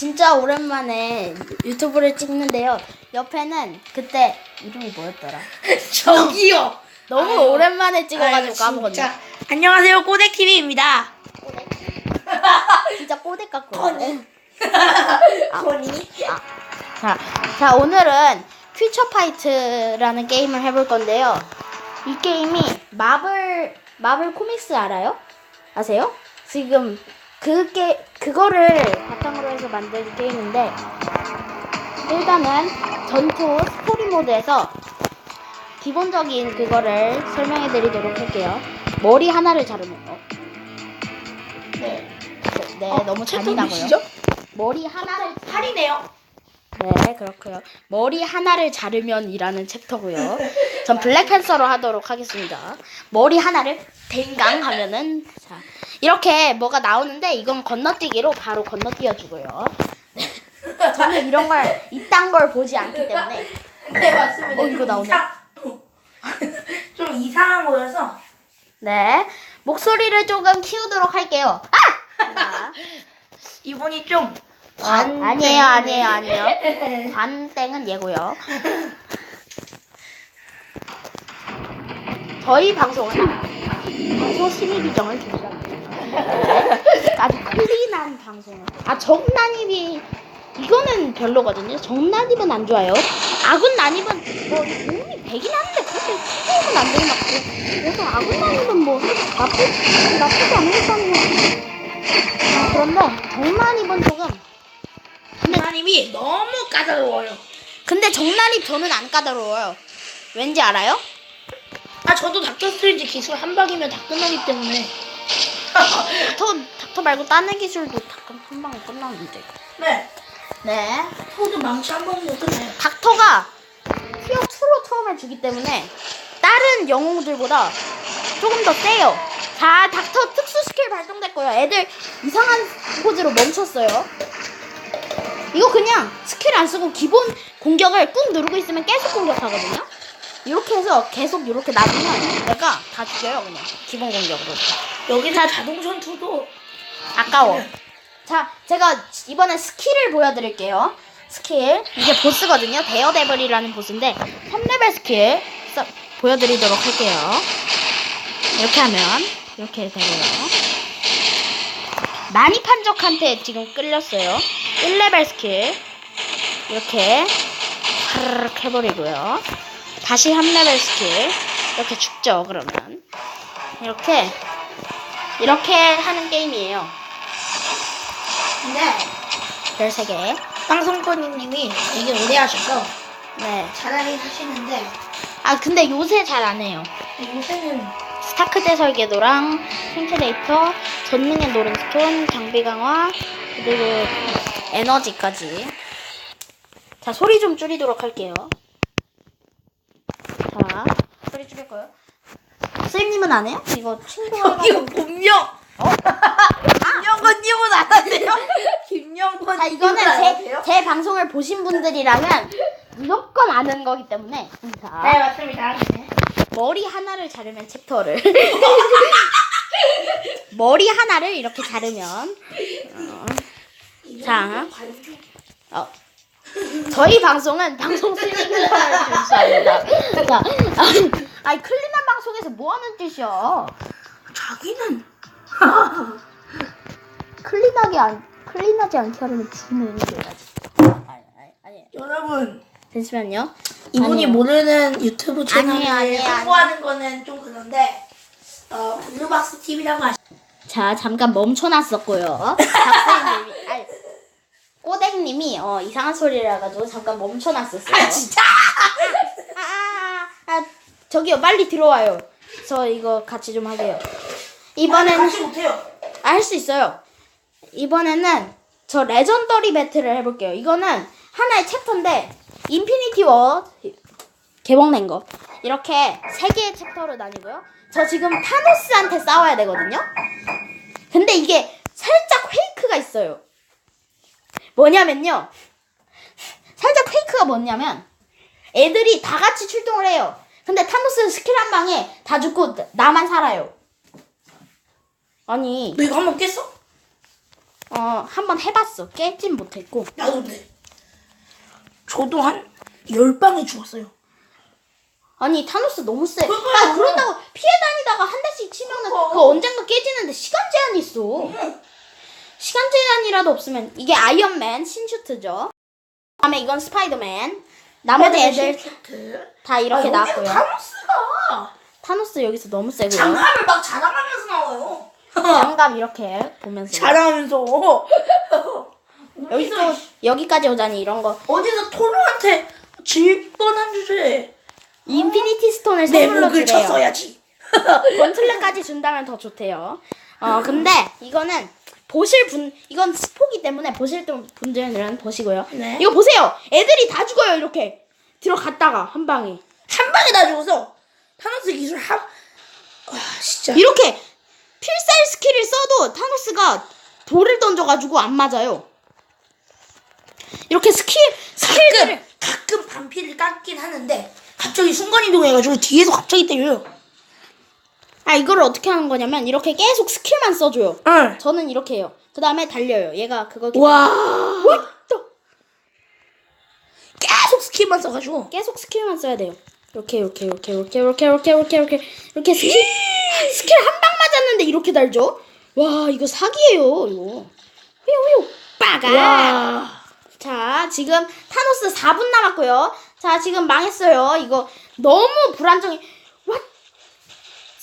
진짜 오랜만에 유튜브를 찍는데요. 옆에는 그때 이름이 뭐였더라? 저기요. 너무 아유, 오랜만에 찍어가지고 아유, 까먹었네. 진짜. 안녕하세요 꼬덱TV입니다. 진짜 꼬대 깎고. 건이. 아. 건이. 자, 자 오늘은 퓨처 파이트라는 게임을 해볼 건데요. 이 게임이 마블 마블 코믹스 알아요? 아세요? 지금 그게 그거를 바탕으로 해서 만든 게임인데 일단은 전투 스토리 모드에서 기본적인 그거를 설명해 드리도록 할게요. 머리 하나를 자르면 어, 네. 네 어, 너무 잔인하고요. 머리 하나를 팔이네요. 네, 그렇고요. 머리 하나를 자르면이라는 챕터고요. 전 블랙팬서로 하도록 하겠습니다. 머리 하나를 댕강 하면은 자 이렇게 뭐가 나오는데 이건 건너뛰기로 바로 건너뛰어 주고요. 저는 이런 걸 이딴 걸 보지 않기 때문에 네 맞습니다. 어, 이거 좀 나오네. 이상- 좀 이상한 거여서. 네 목소리를 조금 키우도록 할게요. 아! 자, 이분이 좀. 어, 아니에요, 아니에요, 아니에요. 관땡은 얘고요. 저희 방송은 방송 심의 규정을 준수합니다. 아주 클린한 방송을. 아, 정난입이 이거는 별로거든요. 정난입은 안 좋아요. 아군 난입은 뭐 도움이 되긴 하는데 그렇게 크게는 안 되는 것 같고. 그래서 아군 난입은 뭐 나쁘 나쁘지 않은 것 같아요. 아, 그런데 정난입은 조금 하나님이 너무 까다로워요. 근데 정난이 저는 안 까다로워요. 왠지 알아요? 아 저도 닥터 스트레인지 기술 한 방이면 다 끝나기 때문에. 닥터, 닥터 말고 다른 기술도 닥터 한 방에 끝나는데. 네. 네. 저도 망치 한 방이면 끝나요. 닥터가 티어 2로 처음에 주기 때문에 다른 영웅들보다 조금 더 세요. 자, 닥터 특수 스킬 발동됐고요. 애들 이상한 포즈로 멈췄어요. 이거 그냥 스킬 안 쓰고 기본 공격을 꾹 누르고 있으면 계속 공격하거든요. 이렇게 해서 계속 이렇게 놔두면 내가 다 죽여요, 그냥. 기본 공격으로. 여기서 자동 전투도 아까워. 자, 제가 이번에 스킬을 보여드릴게요. 스킬. 이게 보스거든요. 데어데블이라는 보스인데, 3레벨 스킬 써- 보여드리도록 할게요. 이렇게 하면, 이렇게 되고요. 난이판적한테 지금 끌렸어요. 1레벨 스킬. 이렇게, 파르륵 해버리고요. 다시 3레벨 스킬. 이렇게 죽죠, 그러면. 이렇게, 이렇게 하는 게임이에요. 근데 별 3개. 방송권님이 되게 오래 하셔서 네. 잘하긴 하시는데 아, 근데 요새 잘 안 해요. 요새는 스타크제 설계도랑 생체 데이터, 전능의 노른스톤, 장비 강화, 그리고 에너지까지. 자, 소리 좀 줄이도록 할게요. 자, 소리 줄일 거요. 선생님은 안 해요? 이거 친구가. 저기요 본명 김영건님은 안 하세요? 김영건 자, 이거는 제, 제 방송을 보신 분들이라면 무조건 아는 거기 때문에. 자. 네 맞습니다 네. 머리 하나를 자르면 챕터를 머리 하나를 이렇게 자르면 어, 자 어, 저희 방송은 방송 수익을 준수합니다. 자, 아니, 클린한 방송에서 뭐 하는 짓이야? 자기는 클린하게 안 클린하지 않게 하려면. 아니 아니 아니 여러분 잠시만요. 이분이 아니에요. 모르는 유튜브 채널을 아니에요, 아니에요, 홍보하는 거는 좀 그런데 어 블루박스 TV라고 하시 자, 잠깐 멈춰놨었고요. 박사님이, 아니, 꼬댕님이 어, 이상한 소리를 해가지고 잠깐 멈춰놨었어요. 아 진짜 저기요, 빨리 들어와요. 저 이거 같이 좀 하게요. 이번에는 같이 못해요 아, 할 수 있어요. 이번에는 저 레전더리 배틀을 해볼게요. 이거는 하나의 챕터인데 인피니티 워 개봉된 거 이렇게 세 개의 챕터로 나뉘고요. 저 지금 타노스한테 싸워야 되거든요. 근데 이게 살짝 페이크가 있어요. 뭐냐면요. 살짝 페이크가 뭐냐면 애들이 다 같이 출동을 해요. 근데 타노스는 스킬 한 방에 다 죽고 나만 살아요. 아니 너 이거 한 번 깼어? 어, 한번 해봤어. 깨진 못했고. 나도 근데 저도 한 열 방에 죽었어요. 아니, 타노스 너무 세. 그거요. 아, 그런다고 피해 다니다가 한 대씩 치면은 그거. 그거 언젠가 깨지는데 시간 제한이 있어. 시간 제한이라도 없으면 이게 아이언맨 신슈트죠. 다음에 이건 스파이더맨. 나머지 애들. 다 이렇게 아, 나왔고요. 타노스가 타노스 여기서 너무 세고요. 장갑을 막 자랑하면서 나와요. 장갑 이렇게 보면서 자랑하면서 여기 또 여기까지 오자니 이런 거 어디서 토르한테 질 뻔한 주제에 인피니티 스톤을 내 선물로 목을 주래요. 쳤어야지. 건틀레까지 준다면 더 좋대요. 어 근데 이거는 보실 분 이건 스포기 때문에 보실 분- 분들은 보시고요. 네. 이거 보세요. 애들이 다 죽어요 이렇게 들어갔다가 한 방에 한 방에 다 죽어서 타노스 기술 한. 와 진짜. 이렇게 필살 스킬을 써도 타노스가 돌을 던져가지고 안 맞아요. 이렇게 스킬 스킬들을 가끔 가끔 반피를 깎긴 하는데 갑자기 순간 이동해가지고 뒤에서 갑자기 때려요. 아 이걸 어떻게 하는 거냐면 이렇게 계속 스킬만 써줘요. 응. 저는 이렇게 해요. 그 다음에 달려요. 얘가 그거 와. 또 계속 스킬만 써가지고. 계속 스킬만 써야 돼요. 이렇게 이렇게 이렇게 이렇게 이렇게 이렇게 이렇게 이렇게 이렇게 스킬 스킬 한 방 맞았는데 이렇게 달죠? 와 이거 사기예요 이거. 후유 후유 빠가. 와. 자 지금 타노스 4분 남았고요. 자 지금 망했어요. 이거 너무 불안정해.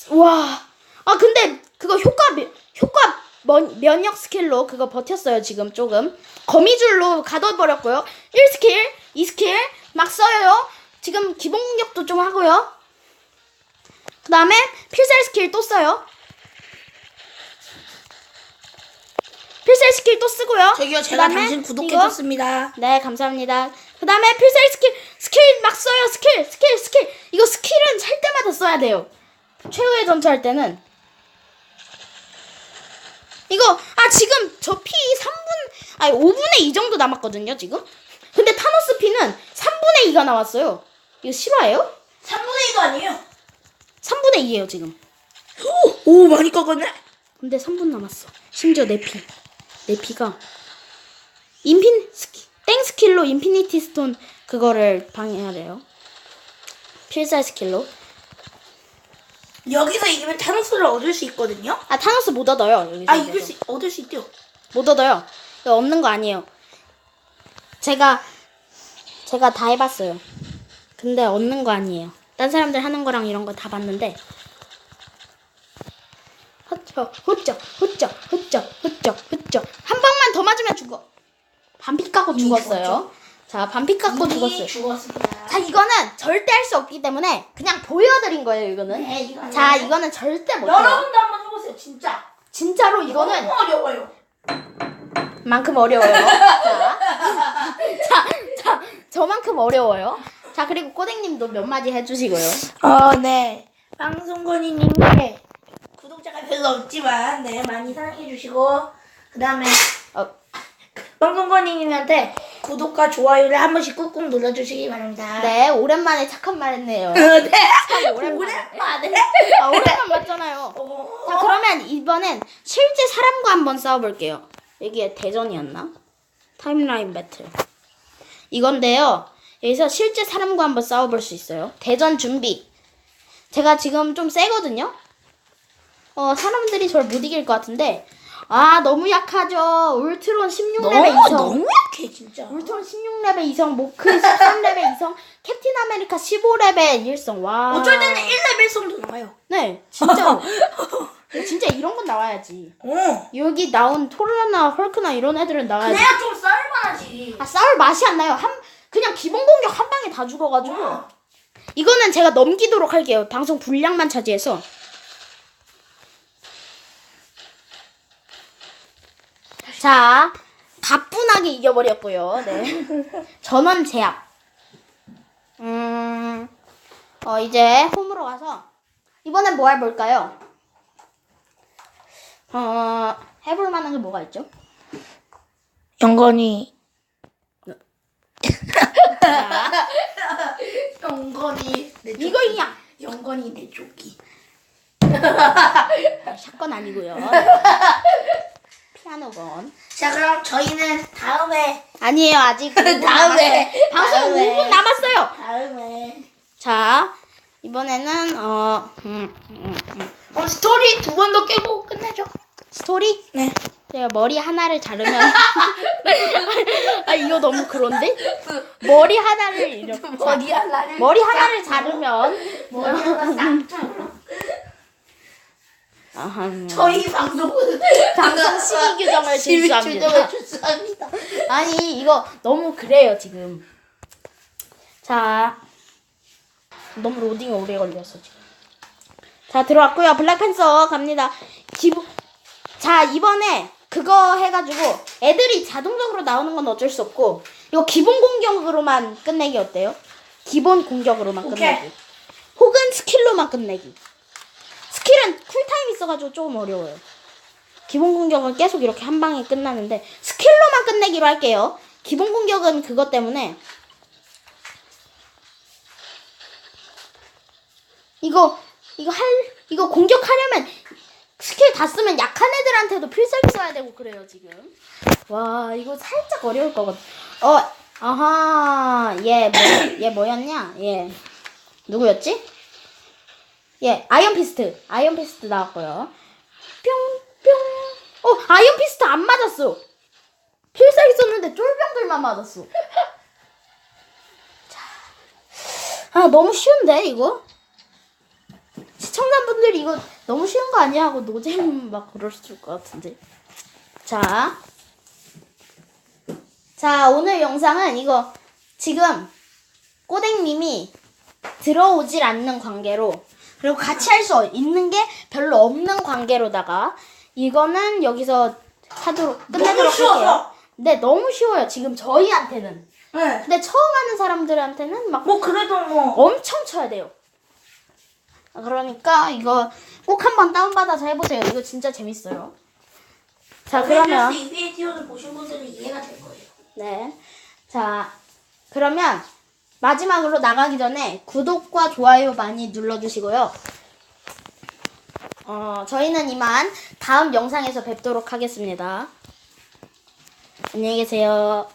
와. 와. 아 근데 그거 효과 면- 효과 면, 면역 스킬로 그거 버텼어요 지금 조금 거미줄로 가둬버렸고요 1스킬 2스킬 막 써요 지금 기본 공격도 좀 하고요 그 다음에 필살 스킬 또 써요 필살 스킬 또 쓰고요 저기요 제가 당신 구독해줬습니다. 네, 감사합니다. 그 다음에 필살 스킬, 스킬 막 써요. 스킬, 스킬, 스킬. 이거 스킬은 살 때마다 써야 돼요. 최후의 전투할 때는. 이거, 아, 지금 저 피 3분, 아니, 5분의 2 정도 남았거든요, 지금? 근데 타노스 피는 3분의 2가 나왔어요. 이거 실화예요? 3분의 2도 아니에요. 3분의 2예요, 지금. 오, 오 많이 깎았네. 근데 3분 남았어. 심지어 내 피. 내 피가 인핀 스키 땡 스킬로 인피니티 스톤 그거를 방해하래요. 필살 스킬로. 여기서 이기면 타노스를 얻을 수 있거든요. 아 타노스 못 얻어요. 여기서 아. 이길 수 얻을 수 있대요. 못 얻어요. 이거 없는 거 아니에요. 제가 제가 다 해봤어요. 근데 얻는 거 아니에요. 딴 사람들 하는 거랑 이런 거 다 봤는데. 헛쩍 헛쩍 헛쩍 헛쩍 헛쩍 헛쩍 한 방만 더 맞으면 죽어. 반피 깎고 죽었어요. 자 반피 깎고 죽었어요. 죽었습니다. 자 이거는 절대 할 수 없기 때문에 그냥 보여드린 거예요 이거는. 네, 이거는. 자 이거는 절대 못해요. 여러분도 한번 해보세요. 진짜. 진짜로 이거는 너무 어려워요. 만큼 어려워요. 자, 자, 자, 저만큼 어려워요. 자, 그리고 꼬댕님도 몇 마디 해주시고요. 어, 네. 방송건이님께 구독자가 별로 없지만 네 많이 사랑해 주시고 그 다음에 어, 방송건이님한테 구독과 좋아요를 한 번씩 꾹꾹 눌러주시기 바랍니다. 네, 오랜만에 착한 말 했네요. 네. 참 오랜만에. 오랜만에. 아, 오랜만 맞잖아요. 어. 자, 그러면 이번엔 실제 사람과 한번 싸워볼게요. 이게 대전이었나? 타임라인 배틀. 이건데요. 여기서 실제 사람과 한번 싸워볼 수 있어요. 대전 준비. 제가 지금 좀 세거든요. 어, 사람들이 저를 못 이길 것 같은데. 아, 너무 약하죠. 울트론 16레벨 너무 이성. 너무 약해 진짜. 울트론 16레벨 이성, 모크 13레벨 이성, 캡틴 아메리카 15레벨 일성. 와. 어쩔 때는 1레벨 성도 나와요. 네, 진짜. 진짜 이런 건 나와야지. 어. 여기 나온 토르나 헐크나 이런 애들은 나와야지. 그래야 좀 쌀만하지. 아, 싸울 맛이 안 나요. 한 그냥 기본 공격 한 방에 다 죽어가지고. 어. 이거는 제가 넘기도록 할게요. 방송 분량만 차지해서. 자, 가뿐하게 이겨버렸고요. 네. 전원 제압. 음, 어, 이제 홈으로 가서 이번엔 뭐 해볼까요? 어, 해볼 만한 게 뭐가 있죠? 영건이. 자, 영건이 내 조끼. 이거 그냥 영건이 내 조끼. 샷건 아니고요. 한우건. 자 그럼 저희는 다음에 아니에요 아직 5분 다음에. 남았어요. 방송 다음에. 5분 남았어요. 다음에 자 이번에는 어 음, 음, 음. 어, 스토리 두 번 더 깨고 끝내죠. 스토리 네. 제가 머리 하나를 자르면 아 이거 너무 그런데 머리 하나를 이렇게 자- 머리 하나를 머리 하나를 자르면 머리 하나 싹 잘라. 아하, 음. 저희 방송은 방송 시기 규정을 준수합니다. 준수합니다. 아니 이거 너무 그래요 지금 자 너무 로딩이 오래 걸렸어 지금 자 들어왔고요 블랙팬서 갑니다 기본 자 이번에 그거 해가지고 애들이 자동적으로 나오는 건 어쩔 수 없고 이거 기본 공격으로만 끝내기 어때요? 기본 공격으로만 오케이. 끝내기 혹은 스킬로만 끝내기 스킬은 쿨타임 있어가지고 조금 어려워요 기본 공격은 계속 이렇게 한 방에 끝나는데 스킬로만 끝내기로 할게요. 기본 공격은 그것 때문에 이거 이거 할 이거 공격하려면 스킬 다 쓰면 약한 애들한테도 필살기 써야 되고 그래요 지금. 와 이거 살짝 어려울 거거든. 어 아하 얘뭐얘 뭐였냐 얘 누구였지? 예 아이언 피스트 아이언 피스트 나왔고요. 뿅 뿅. 어 아이언 피스트 안 맞았어. 필살기 썼는데 쫄병들만 맞았어. 자, 아 너무 쉬운데 이거? 시청자분들이 이거 너무 쉬운 거 아니야 하고 노잼 막 그러실 것 같은데. 자, 자 오늘 영상은 이거 지금 꼬댕님이 들어오질 않는 관계로 그리고 같이 할 수 있는 게 별로 없는 관계로다가 이거는 여기서 하도록 끝내도록 할게요. 근데 너무 쉬워요. 지금 저희한테는. 네. 근데 처음 하는 사람들한테는 막 뭐 그래도 뭐 엄청 쳐야 돼요. 그러니까 이거 꼭 한번 다운받아서 해보세요. 이거 진짜 재밌어요. 자 그러면 인피니티온을 보신 분들은 이해가 될 거예요. 네. 자, 그러면 마지막으로 나가기 전에 구독과 좋아요 많이 눌러주시고요. 어, 저희는 이만 다음 영상에서 뵙도록 하겠습니다. 안녕히 계세요.